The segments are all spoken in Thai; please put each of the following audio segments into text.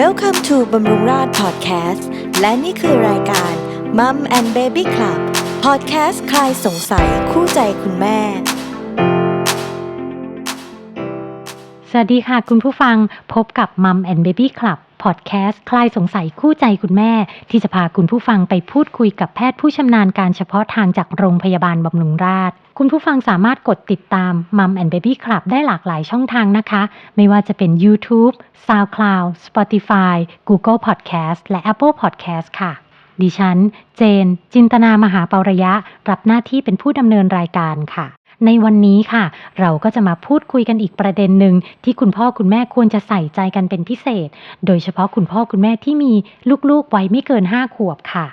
Welcome to บำรุงราษฎร์ Podcast และนี่คือรายการ Mum and Baby Club Podcast คลายสงสัยคู่ใจคุณแม่ สวัสดีค่ะคุณผู้ฟังพบกับมัมแอนเบบี้คลับ พอดแคสต์คลายสงสัยคู่ใจคุณแม่ ที่จะพาคุณผู้ฟังไปพูดคุยกับแพทย์ผู้ชำนาญการเฉพาะทางจากโรงพยาบาลบำรุงราษฎร์คุณผู้ฟังสามารถกดติดตามมัมแอนเบบี้คลับได้หลากหลายช่องทางนะคะ ไม่ว่าจะเป็น YouTube, SoundCloud, Spotify, Google Podcast และ Apple Podcast ค่ะ ดิฉัน เจน จินตนามหาปรยะ รับหน้าที่เป็นผู้ดำเนินรายการค่ะ ในวันนี้ค่ะ เราก็จะมาพูดคุยกันอีกประเด็นหนึ่งที่คุณพ่อคุณแม่ควรจะใส่ใจกันเป็นพิเศษ โดยเฉพาะคุณพ่อคุณแม่ที่มีลูกๆไว้ไม่เกิน 5 ขวบค่ะ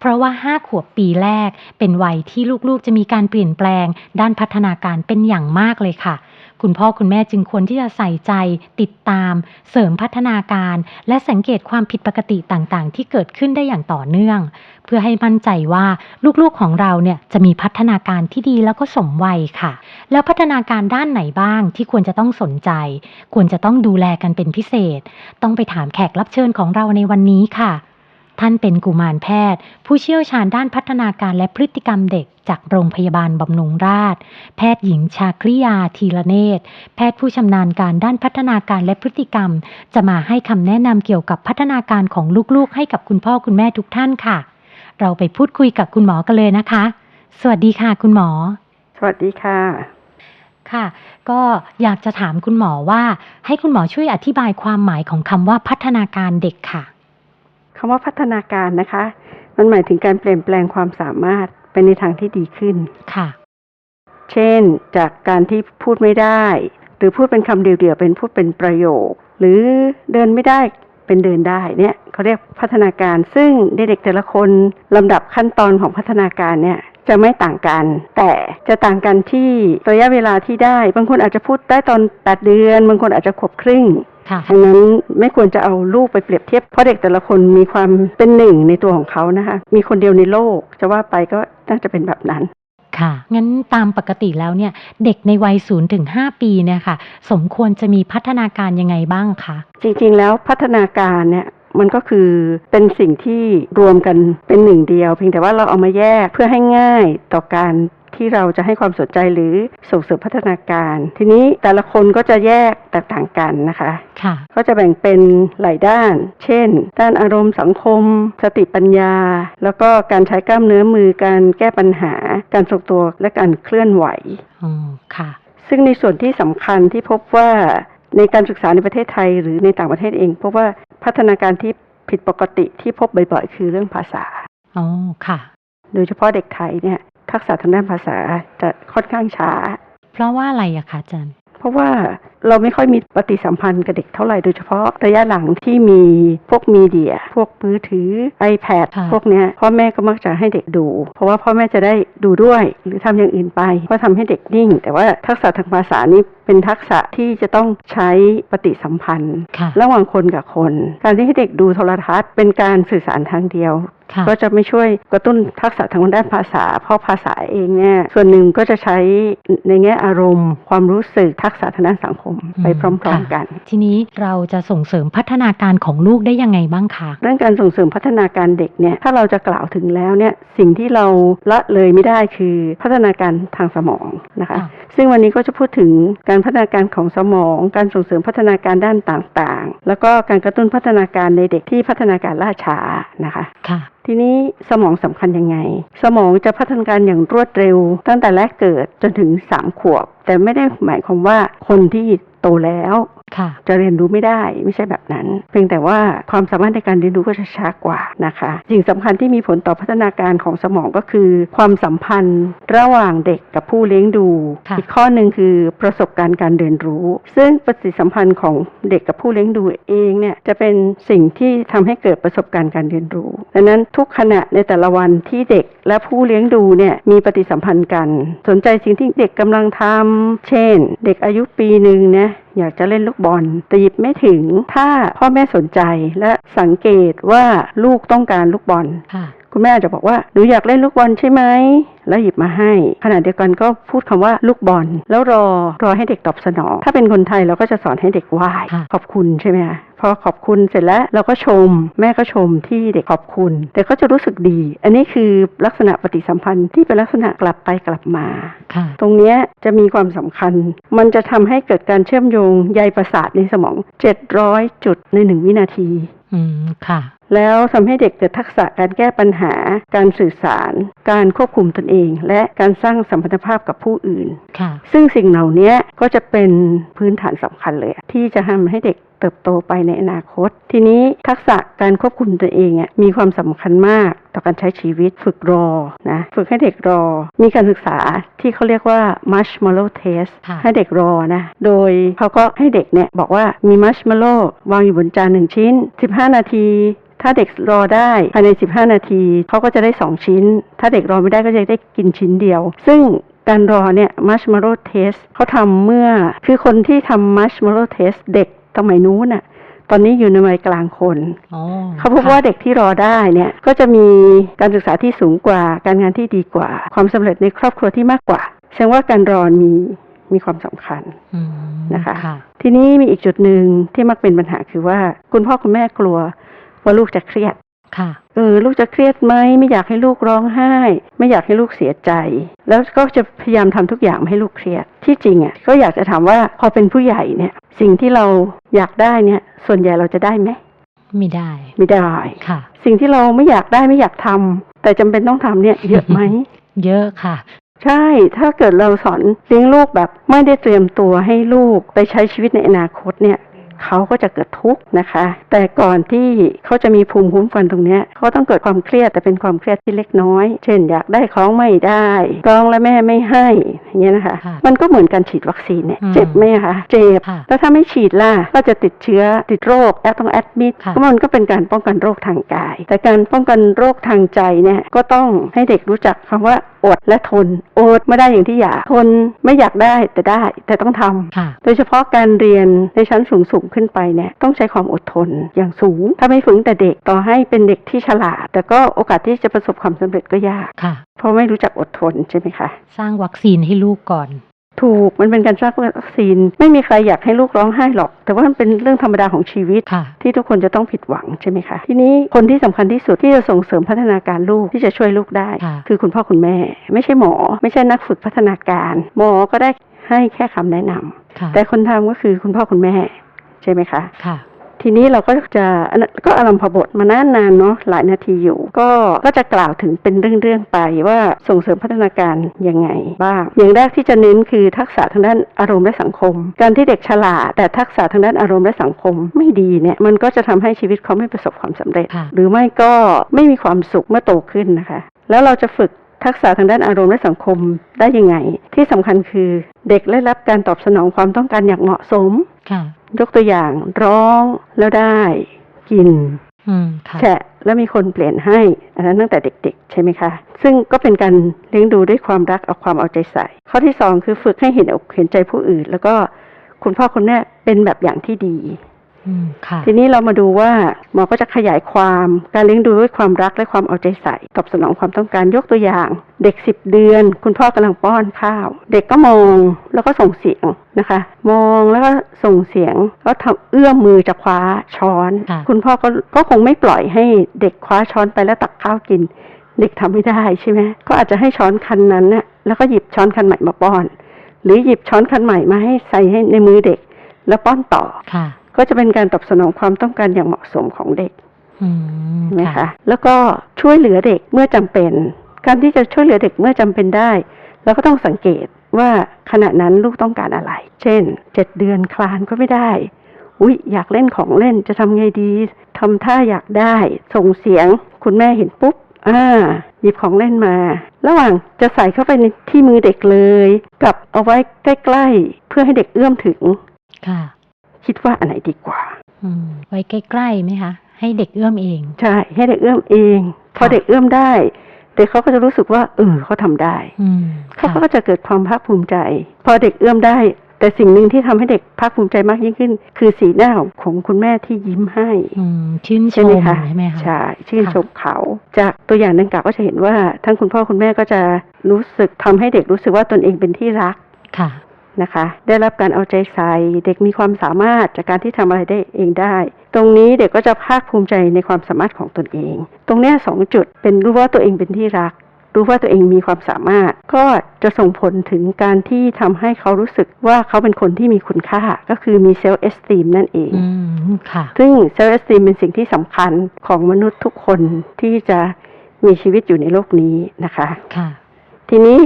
เพราะว่า 5 ขวบปีแรก เป็นวัยที่ลูกๆ จะมีการเปลี่ยนแปลง ด้านพัฒนาการเป็นอย่างมากเลยค่ะ คุณพ่อคุณแม่จึงควรที่จะใส่ใจ ติดตาม เสริมพัฒนาการ และสังเกตความผิดปกติต่างๆ ที่เกิดขึ้นได้อย่างต่อเนื่อง เพื่อให้มั่นใจว่าลูกๆของเราเนี่ยจะมีพัฒนาการที่ดีแล้วก็สมวัยค่ะ แล้วพัฒนาการด้านไหนบ้างที่ควรจะต้องสนใจ ควรจะต้องดูแลกันเป็นพิเศษ ต้องไปถามแขกรับเชิญของเราในวันนี้ค่ะ ท่านเป็นกุมารแพทย์ ผู้เชี่ยวชาญด้านพัฒนาการและพฤติกรรมเด็กจากโรงพยาบาลบำรุงราษฎร์แพทย์หญิงชาคริยาทีละเนตร แพทย์ผู้ชำนาญการด้านพัฒนาการและพฤติกรรม จะมาให้คำแนะนำเกี่ยวกับพัฒนาการของลูกๆ ให้กับคุณพ่อคุณแม่ทุกท่านค่ะ เราไปพูดคุยกับคุณหมอกันเลยนะคะ สวัสดีค่ะ คุณหมอ สวัสดีค่ะค่ะ ก็อยากจะถามคุณหมอว่า ให้คุณหมอช่วยอธิบายความหมายของคำว่าพัฒนาการเด็กค่ะ คำว่าพัฒนาการนะคะ มันหมายถึงการเปลี่ยนแปลงความสามารถไปในทางที่ดีขึ้นค่ะ เช่น จากการที่พูดไม่ได้ หรือพูดเป็นคำเดียวๆเป็นพูดเป็นประโยค หรือเดินไม่ได้เป็นเดินได้เนี่ยเขาเรียกพัฒนาการ ซึ่งเด็กๆแต่ละคนลำดับขั้นตอนของพัฒนาการเนี่ยจะไม่ต่างกัน แต่จะต่างกันที่ระยะเวลาที่ได้ บางคนอาจจะพูดได้ตอน 8 เดือน บางคนอาจจะขวบครึ่งค่ะ ดังนั้นไม่ควรจะเอาลูกไปเปรียบเทียบ เพราะเด็กแต่ละคนมีความเป็นหนึ่งในตัวของเขานะคะ มีคนเดียวในโลก จะว่าไปก็น่าจะเป็นแบบนั้นค่ะ งั้นตามปกติแล้วเนี่ย เด็กในวัย0ถึง5ปีเนี่ยค่ะ สมควรจะมีพัฒนาการยังไงบ้างคะจริงๆแล้วพัฒนาการเนี่ยมันก็คือเป็นสิ่งที่รวมกันเป็นหนึ่งเดียว เพียงแต่ว่าเราเอามาแยกเพื่อให้ง่ายต่อการ ที่เราจะให้ความสนใจหรือส่งเสริมพัฒนาการ ทีนี้แต่ละคนก็จะแยกแตกต่างกันนะคะค่ะก็จะแบ่งเป็นหลายด้าน เช่น ด้านอารมณ์สังคม สติปัญญา แล้วก็การใช้กล้ามเนื้อมือการแก้ปัญหา การทรงตัวและการเคลื่อนไหวอ๋อค่ะ ซึ่งในส่วนที่สำคัญที่พบว่าในการศึกษาในประเทศไทยหรือในต่างประเทศเองพบว่าพัฒนาการที่ผิดปกติที่พบบ่อยๆ คือเรื่องภาษา อ๋อ ค่ะ โดยเฉพาะเด็กไทยเนี่ย ทักษะทางด้านภาษาจะค่อนข้างช้า เพราะว่าอะไรอะคะอาจารย์ เพราะว่าเราไม่ค่อยมีปฏิสัมพันธ์กับเด็กเท่าไหร่โดยเฉพาะระยะหลังที่มีพวกมีเดีย พวกมือถือ iPad ค่ะ พวกเนี้ยพ่อแม่ก็มักจะให้เด็กดู เพราะว่าพ่อแม่จะได้ดูด้วย หรือทำอย่างอื่นไปก็ทำให้เด็กนิ่ง แต่ว่าทักษะทางภาษานี้เป็นทักษะที่จะต้องใช้ปฏิสัมพันธ์ ค่ะ ระหว่างคนกับคน การที่ให้เด็กดูโทรทัศน์เป็นการสื่อสารทางเดียวค่ะ ก็จะไม่ช่วยกระตุ้นทักษะทางด้านภาษา เพราะภาษาเองเนี่ยส่วนหนึ่งก็จะใช้ในแง่อารมณ์ ความรู้สึกทักษะทางด้านสังคมอืมไปพร้อมๆกัน ทีนี้เราจะส่งเสริมพัฒนาการของลูกได้ยังไงบ้างคะเรื่องการส่งเสริมพัฒนาการเด็กเนี่ยถ้าเราจะกล่าวถึงแล้วเนี่ยสิ่งที่เราละเลยไม่ได้คือพัฒนาการทางสมองนะคะค่ะซึ่งวันนี้ก็จะพูดถึงการพัฒนาการของสมอง การส่งเสริมพัฒนาการด้านต่างๆ แล้วก็การกระตุ้นพัฒนาการในเด็กที่พัฒนาการล่าช้านะคะค่ะ ทีนี้สมองสำคัญยังไง สมองจะพัฒนาการอย่างรวดเร็ว ตั้งแต่แรกเกิดจนถึง 3 ขวบ แต่ไม่ได้หมายความว่าคนที่โตแล้ว จะเรียนรู้ไม่ได้ไม่ใช่แบบนั้น เพียงแต่ว่าความสามารถในการเรียนรู้ก็จะช้ากว่านะคะสิ่งสำคัญที่มีผลต่อพัฒนาการของสมองก็คือ ความสัมพันธ์ระหว่างเด็กกับผู้เลี้ยงดูค่ะอีกข้อหนึ่งคือประสบการณ์การเรียนรู้ ซึ่งปฏิสัมพันธ์ของเด็กกับผู้เลี้ยงดูเองเนี่ยจะเป็นสิ่งที่ทำให้เกิดประสบการณ์การเรียนรู้ดังนั้นทุกขณะในแต่ละวันที่เด็กและผู้เลี้ยงดูเนี่ยมีปฏิสัมพันธ์กัน สนใจสิ่งที่เด็กกำลังทำเช่น เด็กอายุปีหนึ่งนะ อยากจะเล่นลูกบอลแต่หยิบไม่ถึงถ้าพ่อแม่สนใจและสังเกตว่าลูกต้องการลูกบอล ค่ะ คุณแม่อาจจะบอกว่าหนูอยากเล่นลูกบอลใช่ไหม แล้วหยิบมาให้ ขณะเดียวกันก็พูดคำว่าลูกบอล แล้วรอรอให้เด็กตอบสนอง ถ้าเป็นคนไทยเราก็จะสอนให้เด็กไหว้ค่ะขอบคุณใช่ไหมคะพอขอบคุณเสร็จแล้วเราก็ชม แม่ก็ชมที่เด็กขอบคุณ แต่ก็จะรู้สึกดี อันนี้คือลักษณะปฏิสัมพันธ์ที่เป็นลักษณะกลับไปกลับมาค่ะตรงเนี้ยจะมีความสำคัญ มันจะทำให้เกิดการเชื่อมโยงใยประสาทในสมอง 700 จุดในหนึ่งวินาที อืมค่ะ แล้วทำให้เด็กเกิดทักษะการแก้ปัญหา การสื่อสาร การควบคุมตนเอง และการสร้างสัมพันธภาพกับผู้อื่นค่ะซึ่งสิ่งเหล่านี้ก็จะเป็นพื้นฐานสำคัญเลยอะที่จะทำให้เด็กเติบโตไปในอนาคต ทีนี้ทักษะการควบคุมตัวเองอะมีความสำคัญมากต่อการใช้ชีวิตฝึกรอนะฝึกให้เด็กรอ มีการศึกษาที่เขาเรียกว่า marshmallow test ค่ะให้เด็กรอนะโดยเขาก็ให้เด็กเนี่ยบอกว่ามี marshmallow วางอยู่บนจานหนึ่งชิ้น 15 นาที ถ้าเด็กรอได้ภายใน 15 นาทีเขาก็จะได้ 2 ชิ้น ถ้าเด็กรอไม่ได้ก็จะได้กินชิ้นเดียว ซึ่งการรอเนี่ย marshmallow test เขาทำเมื่อคือคนที่ทำ marshmallow test เด็กสมัยนู้นน่ะตอนนี้อยู่ในวัยกลางคนอ๋อเขาพบว่าเด็กที่รอได้เนี่ยก็จะมีการศึกษาที่สูงกว่า การงานที่ดีกว่า ความสำเร็จในครอบครัวที่มากกว่าแสดงว่าการรอมีมีความสำคัญอืมนะคะค่ะทีนี้มีอีกจุดหนึ่งที่มักเป็นปัญหาคือว่าคุณพ่อคุณแม่กลัว ว่าลูกจะเครียดค่ะเออลูกจะเครียดไหมไม่อยากให้ลูกร้องไห้ ไม่อยากให้ลูกเสียใจ แล้วก็จะพยายามทำทุกอย่างไม่ให้ลูกเครียดที่จริงอะก็อยากจะถามว่าพอเป็นผู้ใหญ่เนี่ย สิ่งที่เราอยากได้เนี่ย ส่วนใหญ่เราจะได้ไหมไม่ได้ ไม่ได้ค่ะ สิ่งที่เราไม่อยากได้ไม่อยากทำแต่จำเป็นต้องทำเนี่ย เยอะไหมเยอะค่ะ ใช่ถ้าเกิดเราสอนเลี้ยงลูกแบบไม่ได้เตรียมตัวให้ลูกไปใช้ชีวิตในอนาคตเนี่ย เขาก็จะเกิดทุกข์นะคะ แต่ก่อนที่เขาจะมีภูมิคุ้มกันตรงเนี้ยเขาต้องเกิดความเครียดแต่เป็นความเครียดที่เล็กน้อย เช่นอยากได้ของไม่ได้ร้องและแม่ไม่ให้อย่างเงี้ยนะคะค่ะมันก็เหมือนการฉีดวัคซีนเนี่ยอืมเจ็บไหมคะเจ็บค่ะแล้วถ้าไม่ฉีดล่ะก็จะติดเชื้อติดโรคแอดต้องแอดมิดค่ะก็มันก็เป็นการป้องกันโรคทางกาย แต่การป้องกันโรคทางใจเนี่ยก็ต้องให้เด็กรู้จักคำว่าอดและทนอดไม่ได้อย่างที่อยากทนไม่อยากได้แต่ได้แต่ต้องทำค่ะโดยเฉพาะการเรียนในชั้นสูงสูงๆขึ้นไปเนี่ยต้องใช้ความอดทนอย่างสูง ถ้าไม่ฝึกแต่เด็กต่อให้เป็นเด็กที่ฉลาด แต่ก็โอกาสที่จะประสบความสำเร็จก็ยากค่ะเพราะไม่รู้จักอดทนใช่ไหมคะ สร้างวัคซีนให้ลูกก่อน ถูกมันเป็นการสร้างวัคซีน ไม่มีใครอยากให้ลูกร้องไห้หรอก แต่ว่ามันเป็นเรื่องธรรมดาของชีวิตค่ะที่ทุกคนจะต้องผิดหวังใช่ไหมคะทีนี้คนที่สำคัญที่สุดที่จะส่งเสริมพัฒนาการลูกที่จะช่วยลูกได้ค่ะคือคุณพ่อคุณแม่ ไม่ใช่หมอ ไม่ใช่นักฝึกพัฒนาการ หมอก็ได้ให้แค่คำแนะนำค่ะแต่คนทำก็คือคุณพ่อคุณแม่ใช่ไหมคะค่ะ ทีนี้เราก็จะอันนั้นก็อารัมพบทมานานนานๆเนาะหลายนาทีอยู่ ก็ก็จะกล่าวถึงเป็นเรื่องๆไปว่าส่งเสริมพัฒนาการยังไงบ้างอย่างแรกที่จะเน้นคือทักษะทางด้านอารมณ์และสังคม การที่เด็กฉลาด แต่ทักษะทางด้านอารมณ์และสังคมไม่ดีเนี่ยมันก็จะทำให้ชีวิตเขาไม่ประสบความสำเร็จค่ะหรือไม่ก็ไม่มีความสุขเมื่อโตขึ้นนะคะ แล้วเราจะฝึกทักษะทางด้านอารมณ์และสังคมได้ยังไง ที่สำคัญคือเด็กได้รับการตอบสนองความต้องการอย่างเหมาะสมค่ะ ยกตัวอย่างร้องแล้วได้กินอืมค่ะแฉะแล้วมีคนเปลี่ยนให้ อันนั้นตั้งแต่เด็ก ๆ ใช่ไหมคะ ซึ่งก็เป็นการเลี้ยงดูด้วยความรักเอาความเอาใจใส่ ข้อที่สองคือฝึกให้เห็นอกเห็นใจผู้อื่น แล้วก็คุณพ่อคุณแม่เป็นแบบอย่างที่ดีอืมค่ะ ทีนี้เรามาดูว่าหมอก็จะขยายความการเลี้ยงดูด้วยความรักและความเอาใจใส่ตอบสนองความต้องการยกตัวอย่าง เด็กสิบเดือน คุณพ่อกำลังป้อนข้าว เด็กก็มองแล้วก็ส่งเสียงนะคะ มองแล้วก็ส่งเสียงก็ทำเอื้อมมือจะคว้าช้อนค่ะคุณพ่อก็ก็คงไม่ปล่อยให้เด็กคว้าช้อนไปแล้วตักข้าวกิน เด็กทำไม่ได้ใช่ไหมก็อาจจะให้ช้อนคันนั้นน่ะแล้วก็หยิบช้อนคันใหม่มาป้อน หรือหยิบช้อนคันใหม่มาให้ใส่ให้ในมือเด็ก แล้วป้อนต่อค่ะ ก็จะเป็นการตอบสนองความต้องการอย่างเหมาะสมของเด็กอืมใช่ไหมค่ะคะแล้วก็ช่วยเหลือเด็กเมื่อจำเป็น การที่จะช่วยเหลือเด็กเมื่อจำเป็นได้เราก็ต้องสังเกตว่าขณะนั้นลูกต้องการอะไร เช่นเจ็ดเดือนคลานก็ไม่ได้ อุ๊ย อยากเล่นของเล่นจะทำไงดีทำท่าอยากได้ ส่งเสียง คุณแม่เห็นปุ๊บอ่าหยิบของเล่นมา ระหว่างจะใส่เข้าไปในที่มือเด็กเลย กับเอาไว้ใกล้ ๆ เพื่อให้เด็กเอื้อมถึงค่ะ คิดว่าอันไหนดีกว่าอืมไว้ใกล้ๆไหมคะ ให้เด็กเอื้อมเอง ใช่ ให้เด็กเอื้อมเองพอค่ะเด็กเอื้อมได้เด็กเขาก็จะรู้สึกว่าเออเขาทำได้อืมเขาค่ะก็จะเกิดความภาคภูมิใจ พอเด็กเอื้อมได้ แต่สิ่งหนึ่งที่ทำให้เด็กภาคภูมิใจมากยิ่งขึ้น คือสีหน้าของของคุณแม่ที่ยิ้มให้อืมชื่นชใช่ไหมมคะใช่ไหมคะใช่ชื่นค่ะชมเขา จากตัวอย่างดังกล่าวก็จะเห็นว่า ทั้งคุณพ่อคุณแม่ก็จะรู้สึกทำให้เด็กรู้สึกว่าตนเองเป็นที่รักค่ะ นะคะ ได้รับการเอาใจใส่เด็กมีความสามารถจากการที่ทำอะไรได้เองได้ ตรงนี้เด็กก็จะภาคภูมิใจในความสามารถของตนเอง ตรงเนี้ยสองจุดเป็นรู้ว่าตัวเองเป็นที่รัก รู้ว่าตัวเองมีความสามารถ ก็จะส่งผลถึงการที่ทำให้เขารู้สึกว่าเขาเป็นคนที่มีคุณค่า ก็คือมีเซลล์เอสติมนั่นเองอืมค่ะ ซึ่งเซลล์เอสติมเป็นสิ่งที่สำคัญของมนุษย์ทุกคนที่จะมีชีวิตอยู่ในโลกนี้นะคะ ค่ะ ทีนี้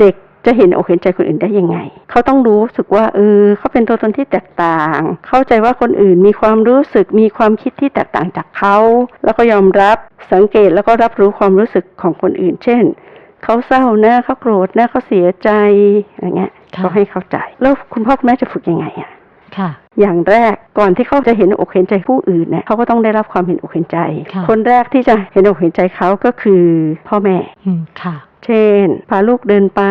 เด็ก จะเห็นอกเห็นใจคนอื่นได้ยังไง เขาต้องรู้สึกว่าเออเขาเป็นตัวตนที่แตกต่าง เข้าใจว่าคนอื่นมีความรู้สึกมีความคิดที่แตกต่างจากเขา แล้วก็ยอมรับสังเกตแล้วก็รับรู้ความรู้สึกของคนอื่น เช่นเขาเศร้านะเขาโกรธนะเขาเสียใจอะไรเงี้ยค่ะก็ให้เข้าใจ แล้วคุณพ่อคุณแม่จะฝึกยังไงอะค่ะ อย่างแรกก่อนที่เขาจะเห็นอกเห็นใจผู้อื่นเนี่ยเขาก็ต้องได้รับความเห็นอกเห็นใจค่ะคนแรกที่จะเห็นอกเห็นใจเขาก็คือพ่อแม่อืมค่ะ เช่น พาลูกเดินไป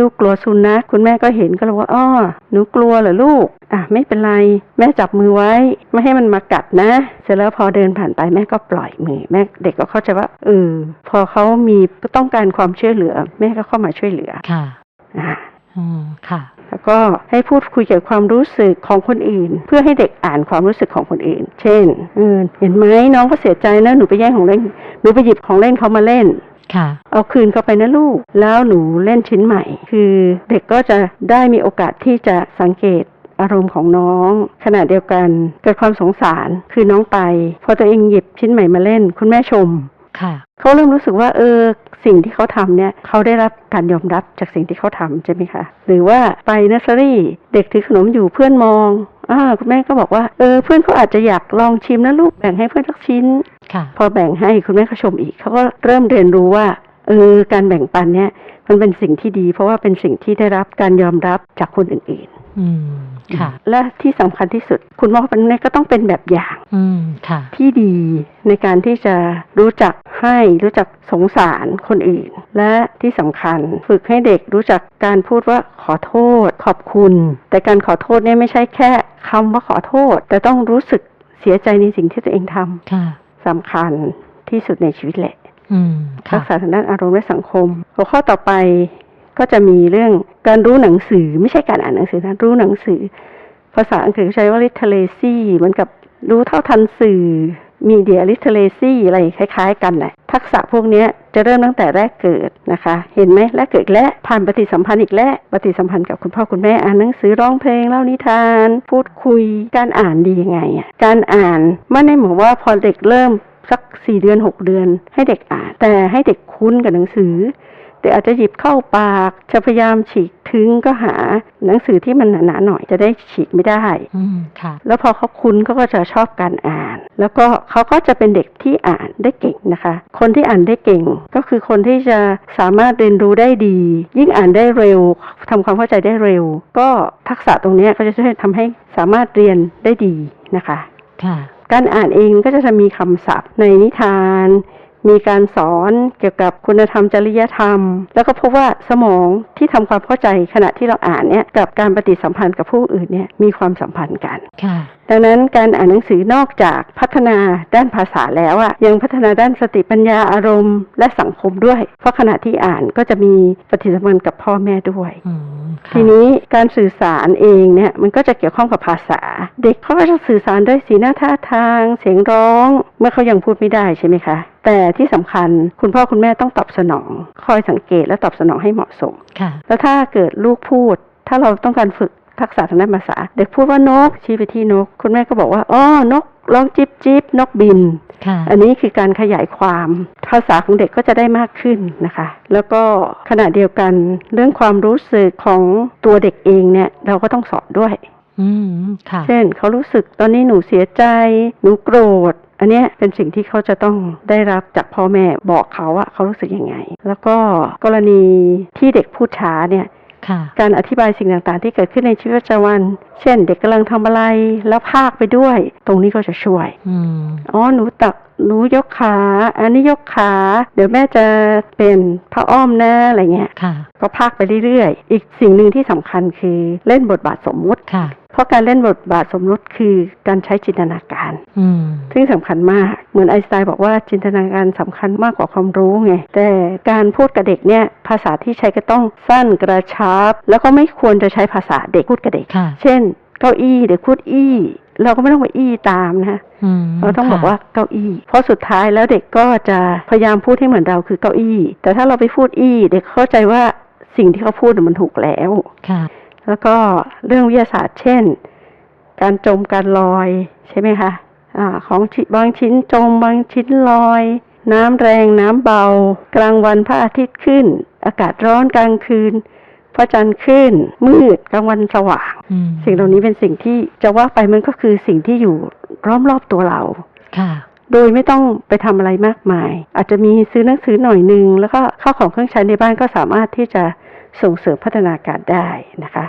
ลูกกลัวสุนัขคุณแม่ก็เห็นก็เลยว่าอ้อหนูกลัวเหรอลูกอะไม่เป็นไร แม่จับมือไว้ ไม่ให้มันมากัดนะ เสร็จแล้วพอเดินผ่านไปแม่ก็ปล่อยมือแม่เด็กก็เข้าใจว่าเออพอเขามีต้องการความช่วยเหลือ แม่ก็เข้ามาช่วยเหลือค่ะอะอืมค่ะแล้วก็ให้พูดคุยเกี่ยวกับความรู้สึกของคนอื่น เพื่อให้เด็กอ่านความรู้สึกของคนอื่น เช่นเออเห็นไหมน้องก็เสียใจนะหนูไปแย่งของเล่นหนูไปหยิบของเล่นเขามาเล่น ค่ะ เอาคืนเข้าไปนะลูก แล้วหนูเล่นชิ้นใหม่ คือเด็กก็จะได้มีโอกาสที่จะสังเกตอารมณ์ของน้อง ขณะเดียวกันเกิดความสงสารคือน้องไป พอตัวเองหยิบชิ้นใหม่มาเล่น คุณแม่ชมค่ะเขาเริ่มรู้สึกว่าเออสิ่งที่เขาทำเนี่ยเขาได้รับการยอมรับจากสิ่งที่เขาทำใช่ไหมคะ หรือว่าไปเนสเซอรี่เด็กถือขนมอยู่เพื่อนมอง อ่าคุณแม่ก็บอกว่าเออเพื่อนเขาอาจจะอยากลองชิมนะลูกแบ่งให้เพื่อนสักชิ้น ค่ะ พอแบ่งให้คุณแม่ก็ชมอีกเขาก็เริ่มเรียนรู้ว่าเออการแบ่งปันเนี่ยมันเป็นสิ่งที่ดี เพราะว่าเป็นสิ่งที่ได้รับการยอมรับจากคนอื่นอืมค่ะๆ และที่สำคัญที่สุด คุณพ่อคุณแม่ก็ต้องเป็นแบบอย่างอืมค่ะที่ดีในการที่จะรู้จักให้รู้จักสงสารคนอื่น และที่สำคัญฝึกให้เด็กรู้จักการพูดว่าขอโทษ ขอบคุณ แต่การขอโทษเนี่ยไม่ใช่แค่คำว่าขอโทษ แต่ต้องรู้สึกเสียใจในสิ่งที่ตัวเองทำค่ะสำคัญที่สุดในชีวิตแหละอืมรัค่ะกษาทางด้านอารมณ์และสังคม หัวข้อต่อไป ก็จะมีเรื่องการรู้หนังสือไม่ใช่การอ่านหนังสือนะรู้หนังสือ ภาษาอังกฤษใช้ว่า literacy เหมือนกับรู้เท่าทันสื่อ media literacy อะไรคล้าย ๆ กันนะทักษะพวกนี้จะเริ่มตั้งแต่แรกเกิดนะคะ เห็นไหมแรกเกิดและผ่านปฏิสัมพันธ์อีกและปฏิสัมพันธ์กับคุณพ่อคุณแม่อ่านหนังสือร้องเพลงเล่านิทาน พูดคุยการอ่านดียังไงอะการอ่านไม่ได้หมายว่าพอเด็กเริ่มสักสี่เดือนหกเดือน ให้เด็กอ่าน แต่ให้เด็กคุ้นกับหนังสือ เด็กอาจจะหยิบเข้าปาก จะพยายามฉีกถึงก็หาหนังสือที่มันหนาๆหน่อยจะได้ฉีกไม่ได้อืมค่ะ แล้วพอเขาคุ้นเขาก็จะชอบการอ่าน แล้วก็เขาก็จะเป็นเด็กที่อ่านได้เก่งนะคะ คนที่อ่านได้เก่ง ก็คือคนที่จะสามารถเรียนรู้ได้ดี ยิ่งอ่านได้เร็วทำความเข้าใจได้เร็ว ก็ทักษะตรงเนี้ยก็จะช่วยทำให้สามารถเรียนได้ดีนะคะ ค่ะการอ่านเองก็จะมีคำศัพท์ในนิทาน มีการสอนเกี่ยวกับคุณธรรมจริยธรรม แล้วก็พบว่าสมองที่ทำความเข้าใจขณะที่เราอ่านเนี่ยกับการปฏิสัมพันธ์กับผู้อื่นเนี่ยมีความสัมพันธ์กันค่ะดังนั้นการอ่านหนังสือนอกจากพัฒนาด้านภาษาแล้วอะยังพัฒนาด้านสติปัญญาอารมณ์ และสังคมด้วย เพราะขณะที่อ่านก็จะมีปฏิสัมพันธ์กับพ่อแม่ด้วยอืมค่ะทีนี้การสื่อสารเองเนี่ยมันก็จะเกี่ยวข้องกับภาษา เด็กเขาก็จะสื่อสารด้วยสีหน้าท่าทาง เสียงร้อง เมื่อเขายังพูดไม่ได้ใช่ไหมคะ แต่ที่สำคัญคุณพ่อคุณแม่ต้องตอบสนอง คอยสังเกตและตอบสนองให้เหมาะสมค่ะ แล้วถ้าเกิดลูกพูด ถ้าเราต้องการฝึกทักษะทางด้านภาษา เด็กพูดว่านกชี้ไปที่นก คุณแม่ก็บอกว่าอ๋อนกร้องจิบจิบนกบินค่ะอันนี้คือการขยายความภาษาของเด็กก็จะได้มากขึ้นนะคะ แล้วก็ขณะเดียวกันเรื่องความรู้สึกของตัวเด็กเองเนี่ย เราก็ต้องสอนด้วยอืมค่ะเช่นเขารู้สึกตอนนี้หนูเสียใจ หนูโกรธ อันเนี้ยเป็นสิ่งที่เขาจะต้องได้รับจากพ่อแม่บอกเขาว่าเขารู้สึกยังไง แล้วก็กรณีที่เด็กพูดช้าเนี่ยค่ะการอธิบายสิ่งต่างๆ ที่เกิดขึ้นในชีวิตประจำวัน เช่น เด็กกำลังทำอะไรแล้วพากไปด้วย ตรงนี้ก็จะช่วยอืมอ๋อหนูตักหนูยกขา อันนี้ยกขา เดี๋ยวแม่จะเป็นพระอ้อมนะอะไรเงี้ยค่ะ ก็พากไปเรื่อยๆ อีกสิ่งหนึ่งที่สำคัญคือเล่นบทบาทสมมุติค่ะ เพราะการเล่นบทบาทสมมุติคือการใช้จินตนาการอืมซึ่งสำคัญมาก เหมือนไอน์สไตน์บอกว่าจินตนาการสำคัญมากกว่าความรู้ไง แต่การพูดกับเด็กเนี่ยภาษาที่ใช้ก็ต้องสั้นกระชับ แล้วก็ไม่ควรจะใช้ภาษาเด็กพูดกับเด็กค่ะเช่นเก้าอี้เด็กพูดอี้ เราก็ไม่ต้องไปอี้ตามนะอืมเราต้องบอกค่ะว่าเก้าอี้ เพราะสุดท้ายแล้วเด็กก็จะพยายามพูดให้เหมือนเราคือเก้าอี้ แต่ถ้าเราไปพูดอี้เด็กเข้าใจว่าสิ่งที่เขาพูดน่ะมันถูกแล้วค่ะ แล้วก็เรื่องวิทยาศาสตร์เช่น การจมการลอยใช่ไหมคะอาของชิบางชิ้นจมบางชิ้นลอยน้ำแรงน้ำเบา กลางวันพระอาทิตย์ขึ้น อากาศร้อนกลางคืน พระจันทร์ขึ้น มืดกลางวันสว่างอืมสิ่งเหล่านี้เป็นสิ่งที่จะว่าไปมันก็คือสิ่งที่อยู่ล้อมรอบตัวเราค่ะโดยไม่ต้องไปทำอะไรมากมาย อาจจะมีซื้อหนังสือหน่อยหนึ่งแล้วก็ข้าวของเครื่องใช้ในบ้านก็สามารถที่จะส่งเสริมพัฒนาการได้นะคะ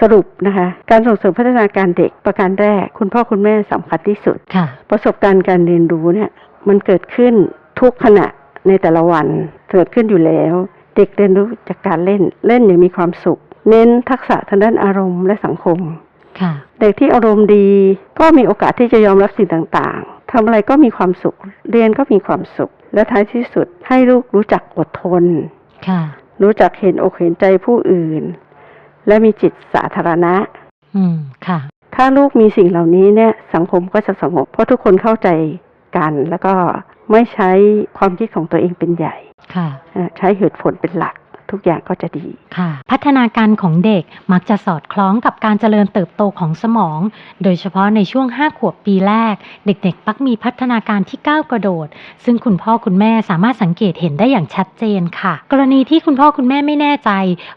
สรุปนะคะ การส่งเสริมพัฒนาการเด็กประการแรก คุณพ่อคุณแม่สำคัญที่สุดค่ะประสบการณ์การเรียนรู้เนี่ยมันเกิดขึ้นทุกขณะในแต่ละวันเกิดขึ้นอยู่แล้ว เด็กเรียนรู้จากการเล่นเล่นอย่างมีความสุข เน้นทักษะทางด้านอารมณ์และสังคมค่ะเด็กที่อารมณ์ดีก็มีโอกาสที่จะยอมรับสิ่งต่างๆทำอะไรก็มีความสุข เรียนก็มีความสุข และท้ายที่สุดให้ลูกรู้จักอดทนค่ะรู้จักเห็นอกเห็นใจผู้อื่น และมีจิตสาธารณะ อืมค่ะ ถ้าลูกมีสิ่งเหล่านี้เนี่ย สังคมก็จะสงบ เพราะทุกคนเข้าใจกัน แล้วก็ ไม่ใช้ความคิดของตัวเองเป็นใหญ่ ค่ะอ่าใช้เหตุผลเป็นหลัก ทุกอย่างก็จะดีค่ะ พัฒนาการของเด็กมักจะสอดคล้องกับการเจริญเติบโตของสมอง โดยเฉพาะในช่วง 5 ขวบปีแรก เด็กๆมักมีพัฒนาการที่ก้าวกระโดด ซึ่งคุณพ่อคุณแม่สามารถสังเกตเห็นได้อย่างชัดเจนค่ะ กรณีที่คุณพ่อคุณแม่ไม่แน่ใจ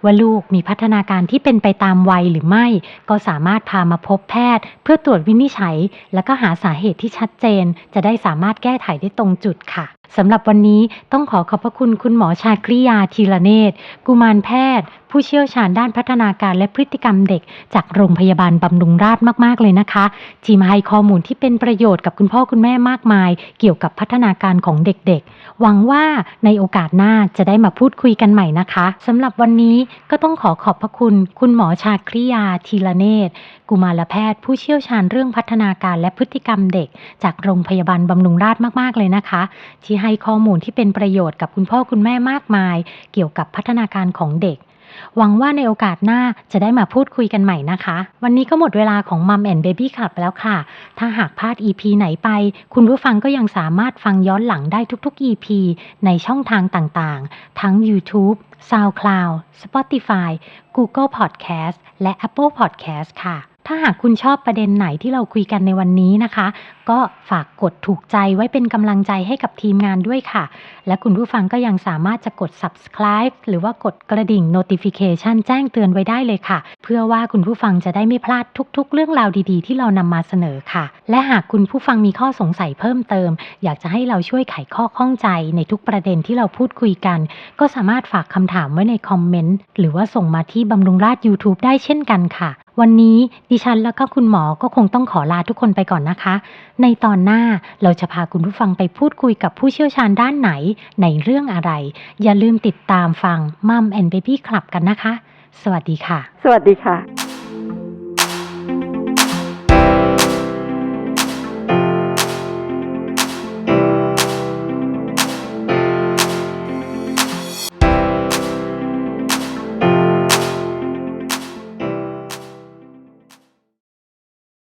ว่าลูกมีพัฒนาการที่เป็นไปตามวัยหรือไม่ ก็สามารถพามาพบแพทย์ เพื่อตรวจวินิจฉัย แล้วก็หาสาเหตุที่ชัดเจน จะได้สามารถแก้ไขได้ตรงจุดค่ะ สำหรับวันนี้ต้องขอขอบพระคุณคุณหมอชาคริยาทีละเนตร กุมารแพทย์ ผู้เชี่ยวชาญด้านพัฒนาการและพฤติกรรมเด็ก จากโรงพยาบาลบำรุงราษฎร์มาก ๆ เลยนะคะ ที่มาให้ข้อมูลที่เป็นประโยชน์กับคุณพ่อคุณแม่มากมาย เกี่ยวกับพัฒนาการของเด็กๆ หวังว่าในโอกาสหน้าจะได้มาพูดคุยกันใหม่นะคะสำหรับวันนี้ก็ต้องขอขอบพระคุณ คุณหมอชาคริยาทีละเนตร กุมารแพทย์ ผู้เชี่ยวชาญเรื่องพัฒนาการและพฤติกรรมเด็ก จากโรงพยาบาลบำรุงราษฎร์มาก ๆ เลยนะคะ ที่ให้ข้อมูลที่เป็นประโยชน์กับคุณพ่อคุณแม่มากมาย เกี่ยวกับพัฒนาการของเด็ก หวังว่าในโอกาสหน้าจะได้มาพูดคุยกันใหม่นะคะ วันนี้ก็หมดเวลาของมัมแอนเบบี้คลับแล้วค่ะ ถ้าหากพลาด EP ไหนไป คุณผู้ฟังก็ยังสามารถฟังย้อนหลังได้ทุกๆ EP ในช่องทางต่างๆ ทั้ง YouTube, SoundCloud, Spotify, Google Podcast และ Apple Podcast ค่ะ ถ้าหากคุณชอบประเด็นไหนที่เราคุยกันในวันนี้นะคะ ก็ฝากกดถูกใจไว้เป็นกำลังใจให้กับทีมงานด้วยค่ะ และคุณผู้ฟังก็ยังสามารถจะกด subscribe หรือว่ากดกระดิ่ง notification แจ้งเตือนไว้ได้เลยค่ะ เพื่อว่าคุณผู้ฟังจะได้ไม่พลาดทุก ๆ เรื่องราวดีๆ ที่เรานำมาเสนอค่ะ และหากคุณผู้ฟังมีข้อสงสัยเพิ่มเติม อยากจะให้เราช่วยไขข้อข้องใจในทุกประเด็นที่เราพูดคุยกัน ก็สามารถฝากคำถามไว้ในคอมเมนต์หรือว่าส่งมาที่บำรุงราช YouTube ได้เช่นกันค่ะ วันนี้ดิฉันแล้วก็คุณหมอก็คงต้องขอลาทุกคนไปก่อนนะคะ ในตอนหน้าเราจะพาคุณผู้ฟังไปพูดคุยกับผู้เชี่ยวชาญด้านไหน ในเรื่องอะไร อย่าลืมติดตามฟังมัมแอนเบบี้คลับกันนะคะ สวัสดีค่ะ สวัสดีค่ะ